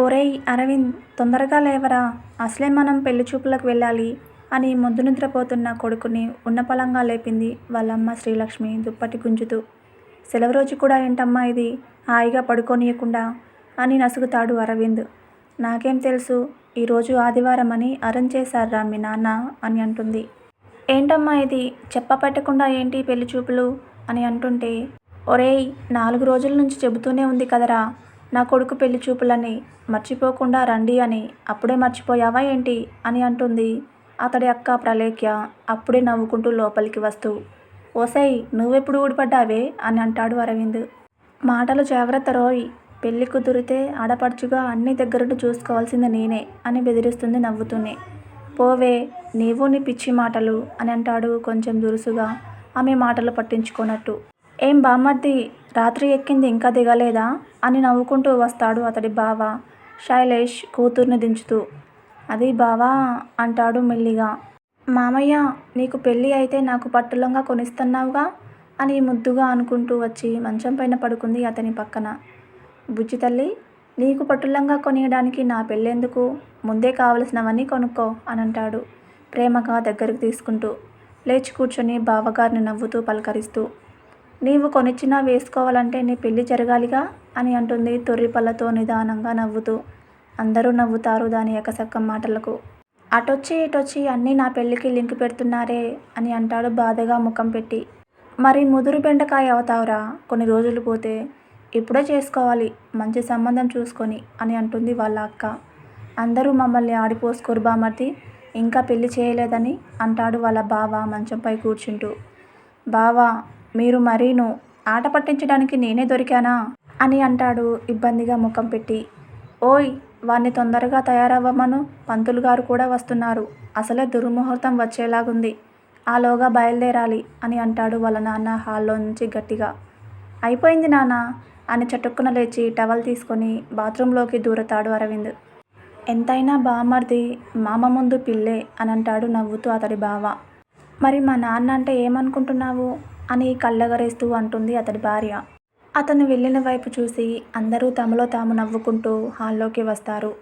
ఒరేయ్ అరవింద్ తొందరగా లేవరా. అసలే మనం పెళ్ళి చూపులకు వెళ్ళాలి అని మొద్దు నిద్రపోతున్న కొడుకుని ఉన్నపళంగా లేపింది వాళ్ళమ్మ శ్రీలక్ష్మి దుప్పటి గుంజుతూ. సెలవు రోజు కూడా ఏంటమ్మా ఇది? హాయిగా పడుకోనియకుండా అని నసుగుతాడు అరవింద్. నాకేం తెలుసు ఈరోజు ఆదివారం అని అరేంజ్ చేశారా మీ నాన్న అని అంటుంది. ఏంటమ్మా ఇది? చెప్ప పెట్టకుండా ఏంటి పెళ్ళి చూపులు? అని అంటుంటే ఒరేయ్ నాలుగు రోజుల నుంచి చెబుతూనే ఉంది కదరా. నా కొడుకు పెళ్ళి చూపులని మర్చిపోకుండా రండి అని అప్పుడే మర్చిపోయావా ఏంటి అని అంటుంది. అతడి అక్క ప్రలేఖ్య అప్పుడే నవ్వుకుంటూ లోపలికి వస్తూ ఓసై నువ్వెప్పుడు ఊడిపడ్డావే? అని అంటాడు అరవింద్. మాటలు జాగ్రత్త రోయ్ పెళ్ళి కుదిరితే ఆడపడుచుగా అన్ని దగ్గరుండి చూసుకోవాల్సింది నేనే అని బెదిరిస్తుంది నవ్వుతూనే. పోవే నీవు నీ పిచ్చి మాటలు అని అంటాడు కొంచెం దురుసుగా ఆమె మాటలు పట్టించుకోనట్టు. ఏం బామ్మర్ది? రాత్రి ఎక్కింది ఇంకా దిగలేదా? అని నవ్వుకుంటూ వస్తాడు అతడి బావ. శైలేష్ కూతుర్ని దించుతూ. అది బావా అంటాడు మెల్లిగా. మామయ్య నీకు పెళ్ళి అయితే నాకు పట్టులంగా కొనిస్తున్నావుగా? అని ముద్దుగా అనుకుంటూ వచ్చి మంచం పైన పడుకుంది అతని పక్కన. బుజ్జి తల్లి నీకు పట్టులంగా కొనియడానికి నా పెళ్ళెందుకు? ముందే కావలసినవన్నీ కొనుక్కో అని అంటాడు ప్రేమగా దగ్గరకు తీసుకుంటూ. లేచి కూర్చొని బావగారిని నవ్వుతూ పలకరిస్తూ. నీవు కొనిచ్చినా వేసుకోవాలంటే నీ పెళ్ళి జరగాలిగా అని అంటుంది తొర్రిపళ్ళతో నిదానంగా నవ్వుతూ. అందరూ నవ్వుతారు దాని ఎకసక్కం మాటలకు. అటొచ్చి ఇటొచ్చి అన్నీ నా పెళ్ళికి లింక్ పెడుతున్నారే అని అంటాడు బాధగా ముఖం పెట్టి. మరి ముదురు బెండకాయ అవుతావురా కొన్ని రోజులు పోతే ఇప్పుడే చేసుకోవాలి మంచి సంబంధం చూసుకొని అని అంటుంది వాళ్ళ అక్క. అందరూ మమ్మల్ని ఆడిపోసుకోరు బామర్ది ఇంకా పెళ్ళి చేయలేదని అంటాడు వాళ్ళ బావ మంచంపై కూర్చుంటూ. బావా మీరు మరీను ఆట పట్టించడానికి నేనే దొరికానా? అని అంటాడు ఇబ్బందిగా ముఖం పెట్టి. ఓయ్ వాణ్ణి తొందరగా తయారవ్వమను. పంతులు గారు కూడా వస్తున్నారు. అసలే దుర్ముహూర్తం వచ్చేలాగుంది. ఆలోగా బయలుదేరాలి అని అంటాడు వాళ్ళ నాన్న హాల్లో నుంచి గట్టిగా. అయిపోయింది నాన్న అని చటుక్కున లేచి టవల్ తీసుకొని బాత్రూంలోకి దూరతాడు అరవింద్. ఎంతైనా బామర్ది మామ ముందు పిల్లే అని అంటాడు నవ్వుతూ అతడి బావ. మరి మా నాన్న అంటే ఏమనుకుంటున్నావు? అని కళ్ళగరేస్తూ అంటుంది అతడి భార్య. అతను వెళ్ళిన వైపు చూసి అందరూ తమలో తాము నవ్వుకుంటూ హాల్లోకి వస్తారు.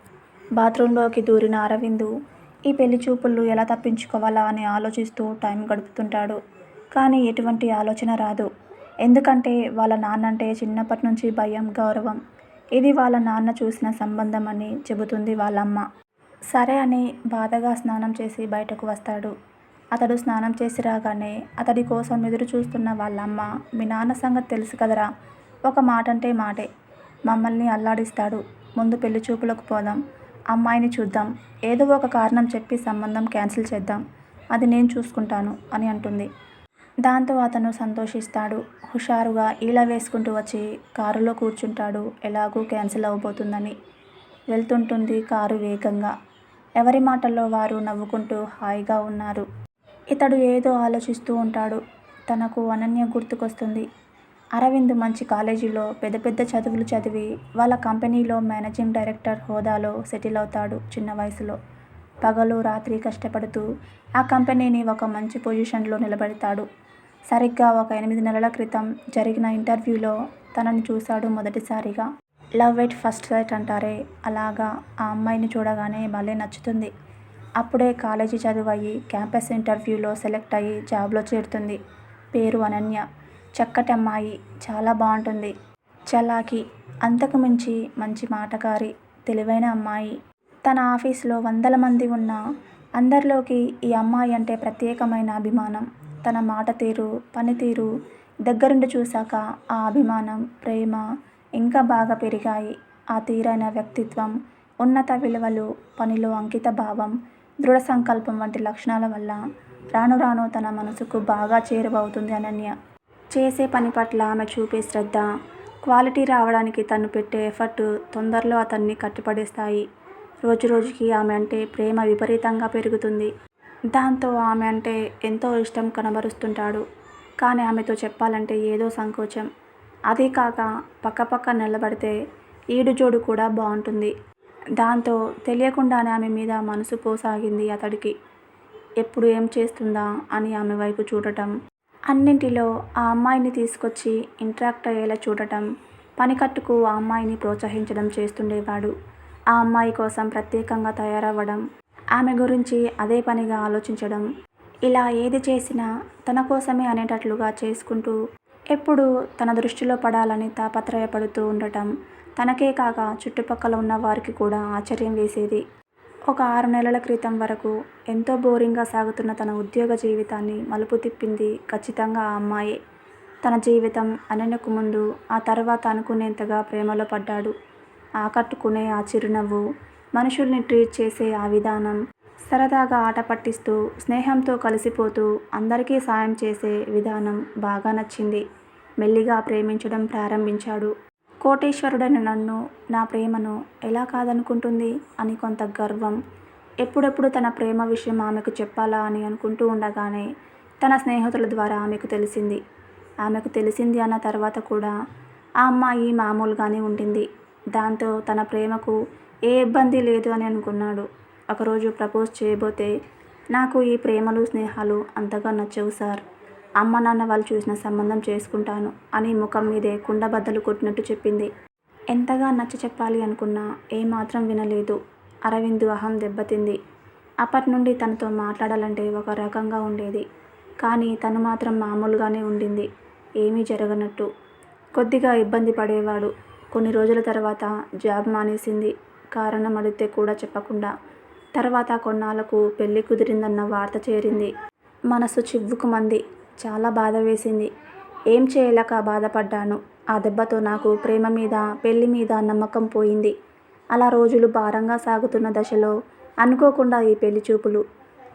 బాత్రూంలోకి దూరిన అరవిందు ఈ పెళ్ళి చూపులు ఎలా తప్పించుకోవాలా అని ఆలోచిస్తూ టైం గడుపుతుంటాడు. కానీ ఎటువంటి ఆలోచన రాదు. ఎందుకంటే వాళ్ళ నాన్నంటే చిన్నప్పటి నుంచి భయం గౌరవం. ఇది వాళ్ళ నాన్న చూసిన సంబంధం అని చెబుతుంది వాళ్ళమ్మ. సరే అని బాధగా స్నానం చేసి బయటకు వస్తాడు. అతడు స్నానం చేసి రాగానే అతడి కోసం ఎదురు చూస్తున్న వాళ్ళమ్మ మీ నాన్న సంగతి తెలుసు కదరా? ఒక మాట అంటే మాటే. మమ్మల్ని అల్లాడిస్తాడు. ముందు పెళ్ళి చూపులకు పోదాం. అమ్మాయిని చూద్దాం. ఏదో ఒక కారణం చెప్పి సంబంధం క్యాన్సిల్ చేద్దాం. అది నేను చూసుకుంటాను అని అంటుంది. దాంతో అతను సంతోషిస్తాడు. హుషారుగా ఈల వేసుకుంటూ వచ్చి కారులో కూర్చుంటాడు. ఎలాగూ క్యాన్సిల్ అవ్వబోతుందని వెళ్తుంటుంది కారు వేగంగా. ఎవరి మాటల్లో వారు నవ్వుకుంటూ హాయిగా ఉన్నారు. ఇతడు ఏదో ఆలోచిస్తూ ఉంటాడు. తనకు అనన్య గుర్తుకొస్తుంది. అరవింద్ మంచి కాలేజీలో పెద్ద పెద్ద చదువులు చదివి వాళ్ళ కంపెనీలో మేనేజింగ్ డైరెక్టర్ హోదాలో సెటిల్ అవుతాడు చిన్న వయసులో. పగలు రాత్రి కష్టపడుతూ ఆ కంపెనీని ఒక మంచి పొజిషన్లో నిలబెడతాడు. సరిగ్గా ఒక ఎనిమిది నెలల క్రితం జరిగిన ఇంటర్వ్యూలో తనని చూశాడు మొదటిసారిగా. లవ్ ఎట్ ఫస్ట్ సైట్ అంటారే అలాగా ఆ అమ్మాయిని చూడగానే భలే నచ్చుతుంది. అప్పుడే కాలేజీ చదువు అయ్యి క్యాంపస్ ఇంటర్వ్యూలో సెలెక్ట్ అయ్యి జాబ్లో చేరుతుంది. పేరు అనన్య. చక్కటి అమ్మాయి. చాలా బాగుంటుంది. చలాకి. అంతకు మించి మంచి మాటకారి. తెలివైన అమ్మాయి. తన ఆఫీస్లో వందల మంది ఉన్నా అందరిలోకి ఈ అమ్మాయి అంటే ప్రత్యేకమైన అభిమానం. తన మాట తీరు పనితీరు దగ్గరుండి చూశాక ఆ అభిమానం ప్రేమ ఇంకా బాగా పెరిగాయి. ఆ తీరైన వ్యక్తిత్వం ఉన్నత విలువలు పనిలో అంకిత భావం దృఢ సంకల్పం వంటి లక్షణాల వల్ల రాను రాను తన మనసుకు బాగా చేరువవుతుంది అనన్య. చేసే పని పట్ల ఆమె చూపే శ్రద్ధ క్వాలిటీ రావడానికి తను పెట్టే ఎఫర్ట్ తొందరలో అతన్ని కట్టిపడేస్తాయి. రోజు రోజుకి ఆమె అంటే ప్రేమ విపరీతంగా పెరుగుతుంది. దాంతో ఆమె అంటే ఎంతో ఇష్టం కనబరుస్తుంటాడు. కానీ ఆమెతో చెప్పాలంటే ఏదో సంకోచం. అదే కాక పక్కపక్క నిలబడితే ఈడు జోడు కూడా బాగుంటుంది. దాంతో తెలియకుండానే ఆమె మీద మనసు పోసాగింది అతడికి. ఎప్పుడు ఏం చేస్తుందా అని ఆమె వైపు చూడటం. అన్నింటిలో ఆ అమ్మాయిని తీసుకొచ్చి ఇంటరాక్ట్ అయ్యేలా చూడటం. పనికట్టుకు ఆ అమ్మాయిని ప్రోత్సహించడం చేస్తుండేవాడు. ఆ అమ్మాయి కోసం ప్రత్యేకంగా తయారవ్వడం. ఆమె గురించి అదే పనిగా ఆలోచించడం. ఇలా ఏది చేసినా తన కోసమే అనేటట్లుగా చేసుకుంటూ ఎప్పుడూ తన దృష్టిలో పడాలని తాపత్రయపడుతూ ఉండటం. తనకే కాక చుట్టుపక్కల ఉన్న వారికి కూడా ఆశ్చర్యం వేసేది. ఒక ఆరు నెలల క్రితం వరకు ఎంతో బోరింగ్గా సాగుతున్న తన ఉద్యోగ జీవితాన్ని మలుపు తిప్పింది ఖచ్చితంగా ఆ అమ్మాయే. తన జీవితం అనన్యకు ముందు ఆ తర్వాత అనుకునేంతగా ప్రేమలో పడ్డాడు. ఆకట్టుకునే ఆ చిరునవ్వు మనుషుల్ని ట్రీట్ చేసే ఆ విధానం సరదాగా ఆట పట్టిస్తూ స్నేహంతో కలిసిపోతూ అందరికీ సాయం చేసే విధానం బాగా నచ్చింది. మెల్లిగా ప్రేమించడం ప్రారంభించాడు. కోటేశ్వరుడైన నన్ను నా ప్రేమను ఎలా కాదనుకుంటుంది? అని కొంత గర్వం. ఎప్పుడెప్పుడు తన ప్రేమ విషయం ఆమెకు చెప్పాలా అని అనుకుంటూ ఉండగానే తన స్నేహితుల ద్వారా ఆమెకు తెలిసింది. ఆమెకు తెలిసింది అన్న తర్వాత కూడా ఆ అమ్మాయి మామూలుగానే ఉండింది. దాంతో తన ప్రేమకు ఏ ఇబ్బంది లేదు అని అనుకున్నాడు. ఒకరోజు ప్రపోజ్ చేయబోతే నాకు ఈ ప్రేమలు స్నేహాలు అంతగా నచ్చవు సార్. అమ్మ నాన్న వాళ్ళు చూసిన సంబంధం చేసుకుంటాను అని ముఖం మీదే కుండబద్దలు కొట్టినట్టు చెప్పింది. ఎంతగా నచ్చ చెప్పాలి అనుకున్నా ఏమాత్రం వినలేదు. అరవింద్ అహం దెబ్బతింది. అప్పటి నుండి తనతో మాట్లాడాలంటే ఒక రకంగా ఉండేది. కానీ తను మాత్రం మామూలుగానే ఉండింది. ఏమీ జరగనట్టు. కొద్దిగా ఇబ్బంది పడేవాడు. కొన్ని రోజుల తర్వాత జాబ్ మానేసింది. కారణం అడిగితే కూడా చెప్పకుండా. తర్వాత కొన్నాళ్ళకు పెళ్ళి కుదిరిందన్న వార్త చేరింది. మనసు చివ్వుకుమంది చాలా బాధ వేసింది. ఏం చేయలేక బాధపడ్డాను. ఆ దెబ్బతో నాకు ప్రేమ మీద పెళ్ళి మీద నమ్మకం పోయింది. అలా రోజులు భారంగా సాగుతున్న దశలో అనుకోకుండా ఈ పెళ్ళి చూపులు.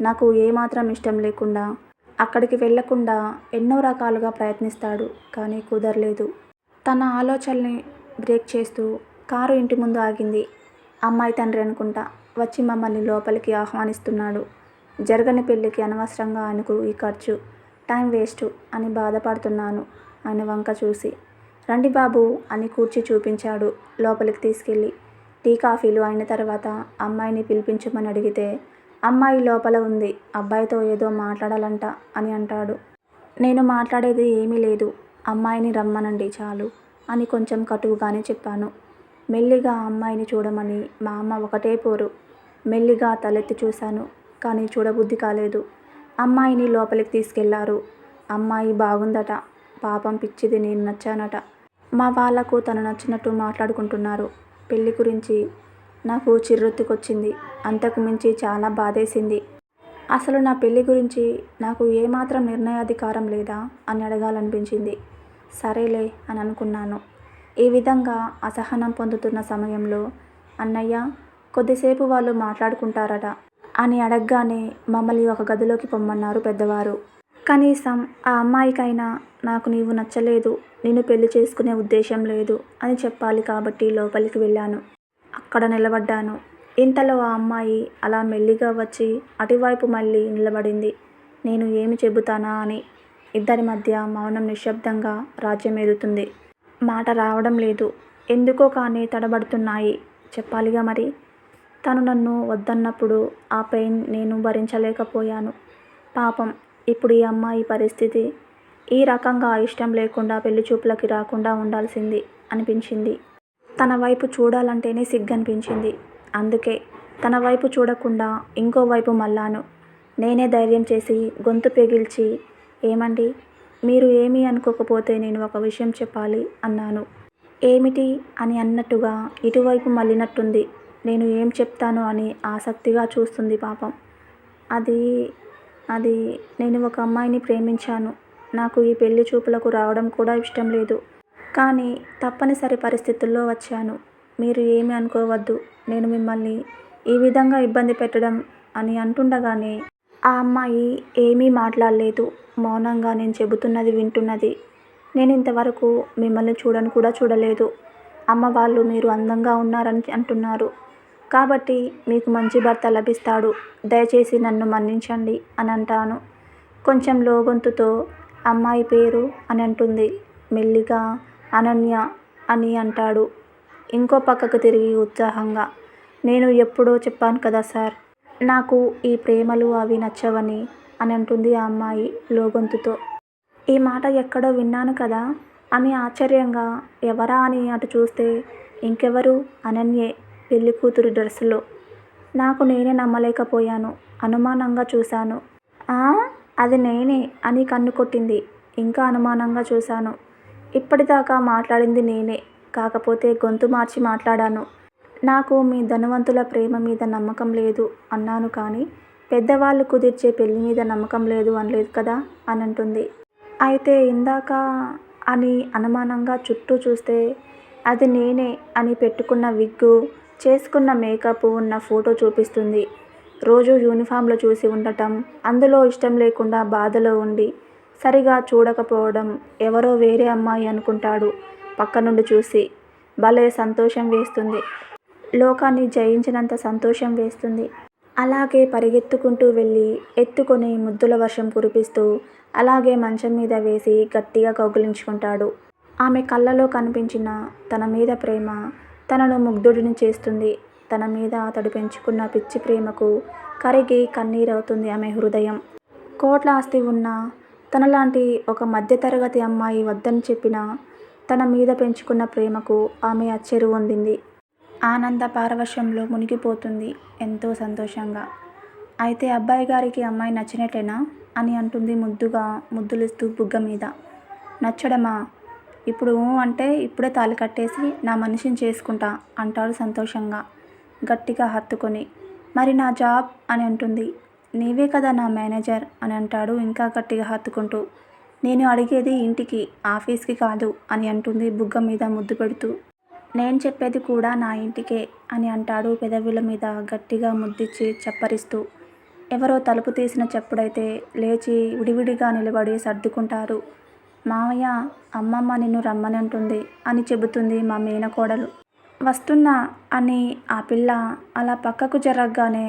నాకు ఏమాత్రం ఇష్టం లేకుండా అక్కడికి వెళ్ళకుండా ఎన్నో రకాలుగా ప్రయత్నిస్తాడు కానీ కుదరలేదు. తన ఆలోచనల్ని బ్రేక్ చేస్తూ కారు ఇంటి ముందు ఆగింది. అమ్మాయి తండ్రి అనుకుంటా వచ్చి మమ్మల్ని లోపలికి ఆహ్వానిస్తున్నాడు. జరగని పెళ్ళికి అనవసరంగా ఆయనకు ఈ ఖర్చు. టైం వేస్ట్ అని బాధపడుతున్నాను ఆయన వంక చూసి. రండి బాబు అని కూర్చి చూపించాడు లోపలికి తీసుకెళ్ళి. టీ కాఫీలు అయిన తర్వాత అమ్మాయిని పిలిపించమని అడిగితే అమ్మాయి లోపల ఉంది అబ్బాయితో ఏదో మాట్లాడాలంట అని అంటాడు. నేను మాట్లాడేది ఏమీ లేదు అమ్మాయిని రమ్మనండి చాలు అని కొంచెం కటువుగానే చెప్పాను. మెల్లిగా అమ్మాయిని చూడమని మా అమ్మ ఒకటే పోరు. మెల్లిగా తలెత్తి చూశాను కానీ చూడబుద్ధి కాలేదు. అమ్మాయిని లోపలికి తీసుకెళ్ళారు. అమ్మాయి బాగుందట. పాపం పిచ్చిది నేను నచ్చానట. మా వాళ్ళకు తను నచ్చినట్టు మాట్లాడుకుంటున్నారు. పెళ్ళి గురించి నాకు చిర్రెత్తుకొచ్చింది. అంతకు మించి చాలా బాధేసింది. అసలు నా పెళ్ళి గురించి నాకు ఏమాత్రం నిర్ణయాధికారం లేదా అని అడగాలనిపించింది. సరేలే అని అనుకున్నాను. ఈ విధంగా అసహనం పొందుతున్న సమయంలో అన్నయ్య కొద్దిసేపు వాళ్ళు మాట్లాడుకుంటారట. అని అడగగానే మమ్మల్ని ఒక గదిలోకి పొమ్మన్నారు పెద్దవారు. కనీసం ఆ అమ్మాయికైనా నాకు నీవు నచ్చలేదు నిన్ను పెళ్ళి చేసుకునే ఉద్దేశం లేదు అని చెప్పాలి కాబట్టి లోపలికి వెళ్ళాను. అక్కడ నిలబడ్డాను. ఇంతలో ఆ అమ్మాయి అలా మెల్లిగా వచ్చి అటువైపు మళ్ళీ నిలబడింది. నేను ఏమి చెబుతానా అని. ఇద్దరి మధ్య మౌనం నిశ్శబ్దంగా రాజ్యమేలుతుంది మాట రావడం లేదు. ఎందుకో కానీ తడబడుతున్నాయి. చెప్పాలిగా మరి? తను నన్ను వద్దన్నప్పుడు ఆ పెయిన్ నేను భరించలేకపోయాను. పాపం ఇప్పుడు ఈ అమ్మాయి పరిస్థితి ఈ రకంగా ఇష్టం లేకుండా పెళ్ళి చూపులకి రాకుండా ఉండాల్సింది అనిపించింది. తన వైపు చూడాలంటేనే సిగ్గనిపించింది. అందుకే తన వైపు చూడకుండా ఇంకో వైపు మళ్ళాను. నేనే ధైర్యం చేసి గొంతు పెగిల్చి ఏమండి మీరు ఏమీ అనుకోకపోతే నేను ఒక విషయం చెప్పాలి అన్నాను. ఏమిటి? అని అన్నట్టుగా ఇటువైపు మళ్ళినట్టుంది. నేను ఏం చెప్తాను అని ఆసక్తిగా చూస్తుంది పాపం. అది అది నేను ఒక అమ్మాయిని ప్రేమించాను. నాకు ఈ పెళ్ళి చూపులకు రావడం కూడా ఇష్టం లేదు. కానీ తప్పనిసరి పరిస్థితుల్లో వచ్చాను. మీరు ఏమి అనుకోవద్దు. నేను మిమ్మల్ని ఈ విధంగా ఇబ్బంది పెట్టడం అని అంటుండగానే ఆ అమ్మాయి ఏమీ మాట్లాడలేదు. మౌనంగా నేను చెబుతున్నది వింటున్నది. నేను ఇంతవరకు మిమ్మల్ని చూడను కూడా చూడలేదు. అమ్మ వాళ్ళు మీరు అందంగా ఉన్నారని అంటున్నారు. కాబట్టి మీకు మంచి భర్త లభిస్తాడు. దయచేసి నన్ను మన్నించండి అని అంటాను కొంచెం లోగొంతుతో అమ్మాయి పేరు అని అంటుంది మెల్లిగా అనన్య అని అంటాడు. ఇంకో పక్కకు తిరిగి ఉత్సాహంగా నేను ఎప్పుడో చెప్పాను కదా సార్ నాకు ఈ ప్రేమలు అవి నచ్చవని అని అంటుంది ఆ అమ్మాయి లోగొంతుతో. ఈ మాట ఎక్కడో విన్నాను కదా అని ఆశ్చర్యంగా ఎవరా అని అటు చూస్తే ఇంకెవరు? అనన్యే పెళ్ళి కూతురు డ్రెస్సులో. నాకు నేనే నమ్మలేకపోయాను. అనుమానంగా చూశాను. ఆ? అది నేనే అని కన్ను కొట్టింది. ఇంకా అనుమానంగా చూశాను. ఇప్పటిదాకా మాట్లాడింది నేనే. కాకపోతే గొంతు మార్చి మాట్లాడాను. నాకు మీ ధనవంతుల ప్రేమ మీద నమ్మకం లేదు అన్నాను కానీ పెద్దవాళ్ళు కుదిర్చే పెళ్ళి మీద నమ్మకం లేదు అనలేదు కదా? అని అంటుంది అయితే ఇందాక అని అనుమానంగా చుట్టూ చూస్తే అది నేనే అని పెట్టుకున్న విగ్గు చేసుకున్న మేకప్ ఉన్న ఫోటో చూపిస్తుంది. రోజు యూనిఫామ్లో చూసి ఉండటం అందులో ఇష్టం లేకుండా బాధలో ఉండి సరిగా చూడకపోవడం ఎవరో వేరే అమ్మాయి అనుకుంటాడు పక్క నుండి చూసి. భలే సంతోషం వేస్తుంది. లోకాన్ని జయించినంత సంతోషం వేస్తుంది. అలాగే పరిగెత్తుకుంటూ వెళ్ళి ఎత్తుకొని ముద్దుల వర్షం కురిపిస్తూ అలాగే మంచం మీద వేసి గట్టిగా కౌగులించుకుంటాడు. ఆమె కళ్ళలో కనిపించిన తన మీద ప్రేమ తనను ముగ్ధుడిని చేస్తుంది. తన మీద అతడు పెంచుకున్న పిచ్చి ప్రేమకు కరిగి కన్నీరవుతుంది ఆమె హృదయం. కోట్ల ఆస్తి ఉన్న తనలాంటి ఒక మధ్యతరగతి అమ్మాయి వద్దని చెప్పిన తన మీద పెంచుకున్న ప్రేమకు ఆమె అచ్చెరు పొందింది ఆనంద పారవశ్యంలో మునిగిపోతుంది ఎంతో సంతోషంగా. అయితే అబ్బాయి గారికి అమ్మాయి నచ్చినట్టేనా అని అంటుంది ముద్దుగా ముద్దులిస్తూ బుగ్గ మీద. నచ్చడమా? ఇప్పుడు అంటే ఇప్పుడే తాళి కట్టేసి నా మనిషిని చేసుకుంటా అంటాడు సంతోషంగా. గట్టిగా హత్తుకొని. మరి నా జాబ్ అని అంటుంది. నీవే కదా నా మేనేజర్ అని అంటాడు ఇంకా గట్టిగా హత్తుకుంటూ. నేను అడిగేది ఇంటికి ఆఫీస్కి కాదు అని అంటుంది బుగ్గ మీద ముద్దు పెడుతూ. నేను చెప్పేది కూడా నా ఇంటికే అని అంటాడు పెదవుల మీద గట్టిగా ముద్దిచ్చి చప్పరిస్తూ. ఎవరో తలుపు తీసిన చెప్పుడైతే లేచి విడివిడిగా నిలబడి సర్దుకుంటారు. మావయ్య అమ్మమ్మ నిన్ను రమ్మని అంటుంది అని చెబుతుంది మా మేనకోడలు వస్తున్నా అని ఆ పిల్ల అలా పక్కకు జరగగానే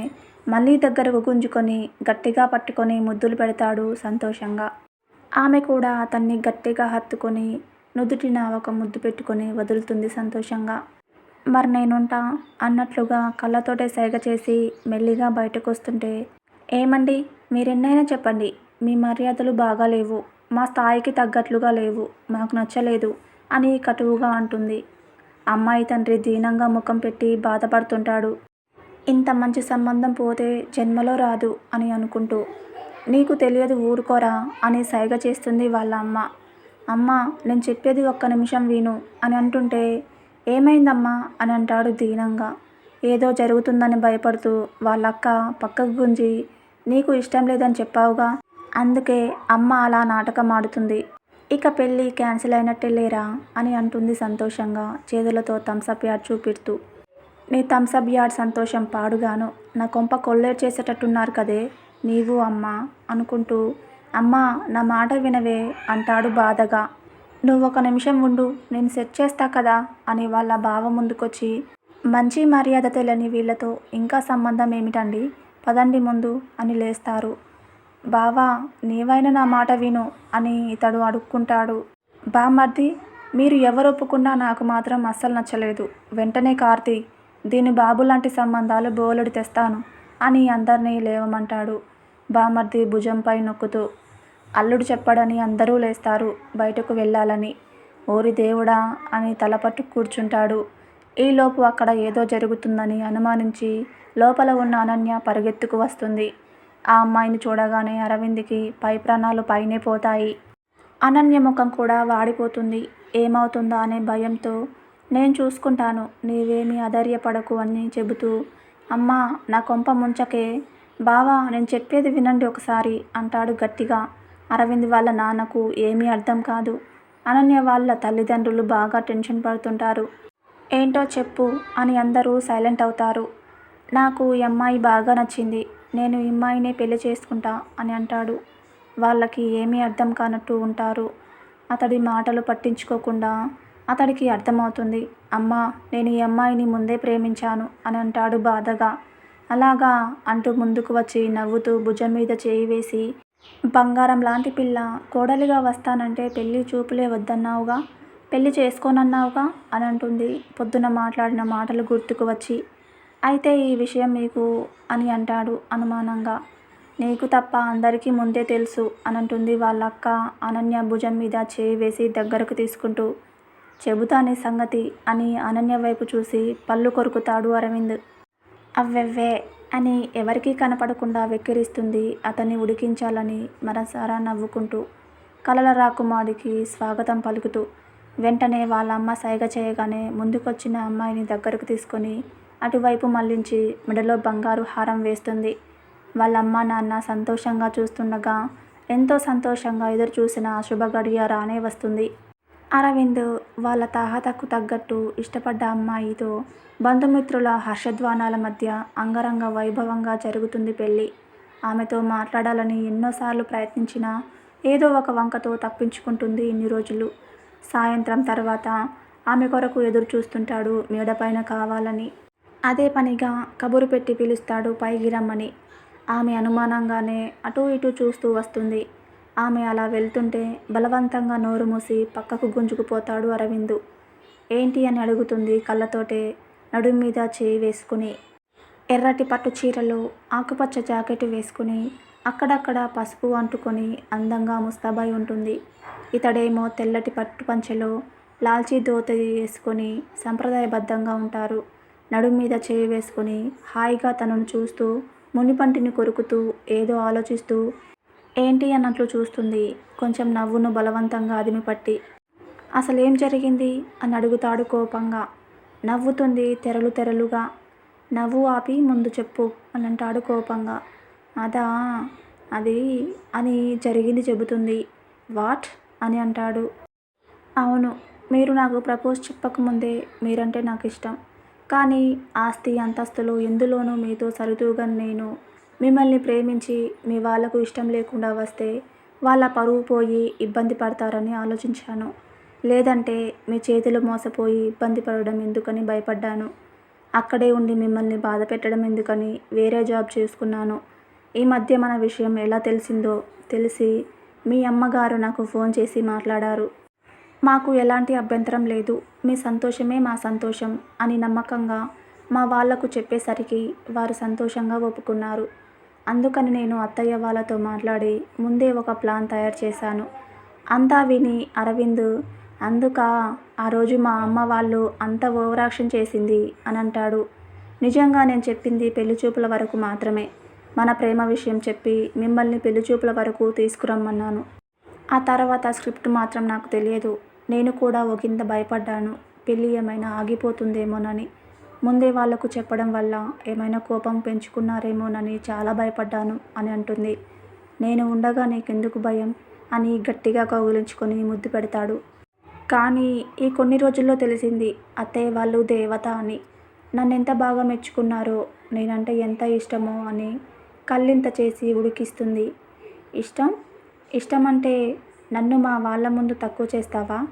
మళ్ళీ దగ్గరకు గుంజుకొని గట్టిగా పట్టుకొని ముద్దులు పెడతాడు సంతోషంగా. ఆమె కూడా అతన్ని గట్టిగా హత్తుకొని నుదుటిన ఒక ముద్దు పెట్టుకొని వదులుతుంది సంతోషంగా. మరి నేనుంటా? అన్నట్లుగా కళ్ళతోటే సేగ చేసి మెల్లిగా బయటకు వస్తుంటే ఏమండి మీరెన్నైనా చెప్పండి మీ మర్యాదలు బాగాలేవు. మా స్థాయికి తగ్గట్లుగా లేవు మాకు నచ్చలేదు అని కటువుగా అంటుంది. అమ్మాయి తండ్రి దీనంగా ముఖం పెట్టి బాధపడుతుంటాడు. ఇంత మంచి సంబంధం పోతే జన్మలో రాదు అని అనుకుంటూ నీకు తెలియదు ఊరుకోరా అని సైగ చేస్తుంది వాళ్ళ అమ్మ. అమ్మ నేను చెప్పేది ఒక్క నిమిషం విను అని అంటుంటే ఏమైందమ్మా అని అంటాడు దీనంగా. ఏదో జరుగుతుందని భయపడుతూ వాళ్ళ అక్క పక్కకు గుంజి నీకు ఇష్టం లేదని చెప్పావుగా అందుకే అమ్మ అలా నాటకం ఆడుతుంది ఇక పెళ్ళి క్యాన్సిల్ అయినట్టే లేరా అని అంటుంది సంతోషంగా చేతులతో థమ్సప్ యాడ్ చూపిస్తూ నీ థమ్సప్ యాడ్ సంతోషం పాడుగాను. నా కొంప కొల్లేరు చేసేటట్టున్నారు కదే నీవు అమ్మ అనుకుంటూ అమ్మా నా మాట వినవే అంటాడు బాధగా. నువ్వు ఒక నిమిషం ఉండు నేను సెట్ చేస్తా కదా అని వాళ్ళ బావ ముందుకొచ్చి మంచి మర్యాద తెలియని వీళ్ళతో ఇంకా సంబంధం ఏమిటండి? పదండి ముందు అని లేస్తారు. బావా నీవైనా నా మాట విను అని ఇతడు అడుక్కుంటాడు. బామర్ది మీరు ఎవరు ఒప్పుకున్నా నాకు మాత్రం అస్సలు నచ్చలేదు. వెంటనే కార్తీ దీని బాబు లాంటి సంబంధాలు బోలెడు తెస్తాను అని అందరినీ లేవమంటాడు. బామర్ది భుజంపై నొక్కుతూ అల్లుడు చెప్పడని అందరూ లేస్తారు బయటకు వెళ్ళాలని. ఓరి దేవుడా అని తలపట్టు కూర్చుంటాడు. ఈలోపు అక్కడ ఏదో జరుగుతుందని అనుమానించి లోపల ఉన్న అనన్య పరిగెత్తుకు వస్తుంది. ఆ అమ్మాయిని చూడగానే అరవింద్కి పై ప్రాణాలు పైనే పోతాయి. అనన్య ముఖం కూడా వాడిపోతుంది. ఏమవుతుందా అనే భయంతో నేను చూసుకుంటాను నీవేమీ అధైర్యపడకు అని చెబుతూ అమ్మా నా కొంప ముంచకే బావా నేను చెప్పేది వినండి ఒకసారి అంటాడు గట్టిగా. అరవింద్ వాళ్ళ నాన్నకు ఏమీ అర్థం కాదు. అనన్య వాళ్ళ తల్లిదండ్రులు బాగా టెన్షన్ పడుతుంటారు. ఏంటో చెప్పు అని అందరూ సైలెంట్ అవుతారు. నాకు ఈ అమ్మాయి బాగా నచ్చింది. నేను ఇమ్మాయినే పెళ్ళి చేసుకుంటా అని అంటాడు. వాళ్ళకి ఏమీ అర్థం కానట్టు ఉంటారు. అతడి మాటలు పట్టించుకోకుండా అతడికి అర్థమవుతుంది అమ్మా నేను ఈ అమ్మాయిని ముందే ప్రేమించాను అని అంటాడు బాధగా. అలాగా అంటూ ముందుకు వచ్చి నవ్వుతూ భుజం మీద చేయి వేసి బంగారం లాంటి పిల్ల కోడలిగా వస్తానంటే పెళ్ళి చూపులే వద్దన్నావుగా? పెళ్ళి చేసుకోనన్నావుగా? అని అంటుంది. పొద్దున మాట్లాడిన మాటలు గుర్తుకు వచ్చి అయితే ఈ విషయం మీకు అని అంటాడు అనుమానంగా. నీకు తప్ప అందరికీ ముందే తెలుసు అని అంటుంది వాళ్ళ అక్క అనన్య భుజం మీద చేయి వేసి దగ్గరకు తీసుకుంటూ. చెబుతానే సంగతి అని అనన్య వైపు చూసి పళ్ళు కొరుకుతాడు అరవింద్. అవ్వెవ్వే అని ఎవరికీ కనపడకుండా వెక్కిరిస్తుంది అతన్ని ఉడికించాలని మనసారా నవ్వుకుంటూ. కలల రాకుమారికి స్వాగతం పలుకుతూ. వెంటనే వాళ్ళ అమ్మ సైగ చేయగానే ముందుకొచ్చిన అమ్మాయిని దగ్గరకు తీసుకొని అటువైపు మళ్ళించి మెడలో బంగారు హారం వేస్తుంది. వాళ్ళ అమ్మ నాన్న సంతోషంగా చూస్తుండగా ఎంతో సంతోషంగా ఎదురు చూసిన శుభ గడియ రానే వస్తుంది. అరవింద్ వాళ్ళ తాహతకు తగ్గట్టు ఇష్టపడ్డ అమ్మాయితో బంధుమిత్రుల హర్షధ్వానాల మధ్య అంగరంగ వైభవంగా జరుగుతుంది పెళ్ళి. ఆమెతో మాట్లాడాలని ఎన్నోసార్లు ప్రయత్నించినా ఏదో ఒక వంకతో తప్పించుకుంటుంది ఇన్ని రోజులు. సాయంత్రం తర్వాత ఆమె కొరకు ఎదురు చూస్తుంటాడు మేడపైన కావాలని. అదే పనిగా కబురు పెట్టి పిలుస్తాడు పైకి రమ్మని. ఆమె అనుమానంగానే అటూ ఇటూ చూస్తూ వస్తుంది. ఆమె అలా వెళ్తుంటే బలవంతంగా నోరు మూసి పక్కకు గుంజుకుపోతాడు అరవిందు. ఏంటి అని అడుగుతుంది కళ్ళతోటే నడుం మీద చేయి వేసుకుని. ఎర్రటి పట్టు చీరలో ఆకుపచ్చ జాకెట్ వేసుకుని అక్కడక్కడ పసుపు అంటుకొని అందంగా ముస్తాబై ఉంటుంది. ఇతడేమో తెల్లటి పట్టు పంచెలో లాల్చీ దోత వేసుకొని సంప్రదాయబద్ధంగా ఉంటారు. నడుము మీద చేయి వేసుకొని హాయిగా తనను చూస్తూ మునిపంటిని కొరుకుతూ ఏదో ఆలోచిస్తూ ఏంటి అన్నట్లు చూస్తుంది. కొంచెం నవ్వును బలవంతంగా అదిమి పట్టి అసలేం జరిగింది? అని అడుగుతాడు కోపంగా. నవ్వుతుంది తెరలు తెరలుగా. నవ్వు ఆపి ముందు చెప్పు అని అంటాడు కోపంగా. అదా అది అని జరిగింది చెబుతుంది. వాట్? అని అంటాడు. అవును మీరు నాకు ప్రపోజ్ చెప్పకముందే మీరంటే నాకు ఇష్టం కానీ ఆస్తి అంతస్తులు ఎందులోనూ మీతో సరితూగా నేను. మిమ్మల్ని ప్రేమించి మీ వాళ్ళకు ఇష్టం లేకుండా వస్తే వాళ్ళ పరువు పోయి ఇబ్బంది పడతారని ఆలోచించాను. లేదంటే మీ చేతులు మోసపోయి ఇబ్బంది పడడం ఎందుకని భయపడ్డాను. అక్కడే ఉండి మిమ్మల్ని బాధ పెట్టడం ఎందుకని వేరే జాబ్ చేసుకున్నాను. ఈ మధ్య మన విషయం ఎలా తెలిసిందో తెలిసి మీ అమ్మగారు నాకు ఫోన్ చేసి మాట్లాడారు. మాకు ఎలాంటి అభ్యంతరం లేదు. మీ సంతోషమే మా సంతోషం అని నమ్మకంగా మా వాళ్ళకు చెప్పేసరికి వారు సంతోషంగా ఒప్పుకున్నారు. అందుకని నేను అత్తయ్య వాళ్ళతో మాట్లాడి ముందే ఒక ప్లాన్ తయారు చేశాను. అంతా విని అరవింద్ అందుక ఆ రోజు మా అమ్మ వాళ్ళు అంత ఓవరాక్షన్ చేసింది అని అంటాడు. నిజంగా నేను చెప్పింది పెళ్ళి చూపుల వరకు మాత్రమే. మన ప్రేమ విషయం చెప్పి మిమ్మల్ని పెళ్ళి చూపుల వరకు తీసుకురమ్మన్నాను. ఆ తర్వాత స్క్రిప్ట్ మాత్రం నాకు తెలియదు. నేను కూడా ఒకంత భయపడ్డాను. పెళ్ళి ఏమైనా ఆగిపోతుందేమోనని. ముందే వాళ్ళకు చెప్పడం వల్ల ఏమైనా కోపం పెంచుకున్నారేమోనని చాలా భయపడ్డాను అని అంటుంది. నేను ఉండగా నీకెందుకు భయం? అని గట్టిగా కౌగిలించుకొని ముద్దు పెడతాడు. కానీ ఈ కొన్ని రోజుల్లో తెలిసింది అత్తయ్య వాళ్ళు దేవత అని. నన్ను ఎంత బాగా మెచ్చుకున్నారో నేనంటే ఎంత ఇష్టమో అని కళ్ళింత చేసి ఉడికిస్తుంది. ఇష్టం? ఇష్టం అంటే నన్ను మా వాళ్ళ ముందు తక్కువ చేస్తావా?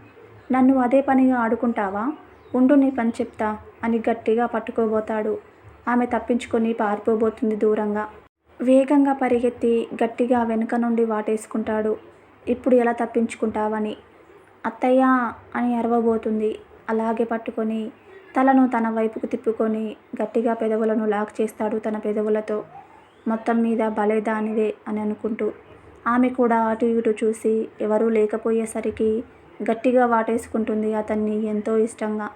నన్ను అదే పనిగా ఆడుకుంటావా? ఉండు నీ పని చెప్తా అని గట్టిగా పట్టుకోబోతాడు. ఆమె తప్పించుకొని పారిపోబోతుంది దూరంగా. వేగంగా పరిగెత్తి గట్టిగా వెనుక నుండి వాటేసుకుంటాడు. ఇప్పుడు ఎలా తప్పించుకుంటావని? అత్తయ్య అని అరవబోతుంది. అలాగే పట్టుకొని తలను తన వైపుకు తిప్పుకొని గట్టిగా పెదవులను లాక్ చేస్తాడు తన పెదవులతో. మొత్తం మీద బలేదానిదే అని అనుకుంటూ ఆమె కూడా అటు ఇటు చూసి ఎవరూ లేకపోయేసరికి గట్టిగా వాటేసుకుంటుంది అతన్ని ఎంతో ఇష్టంగా.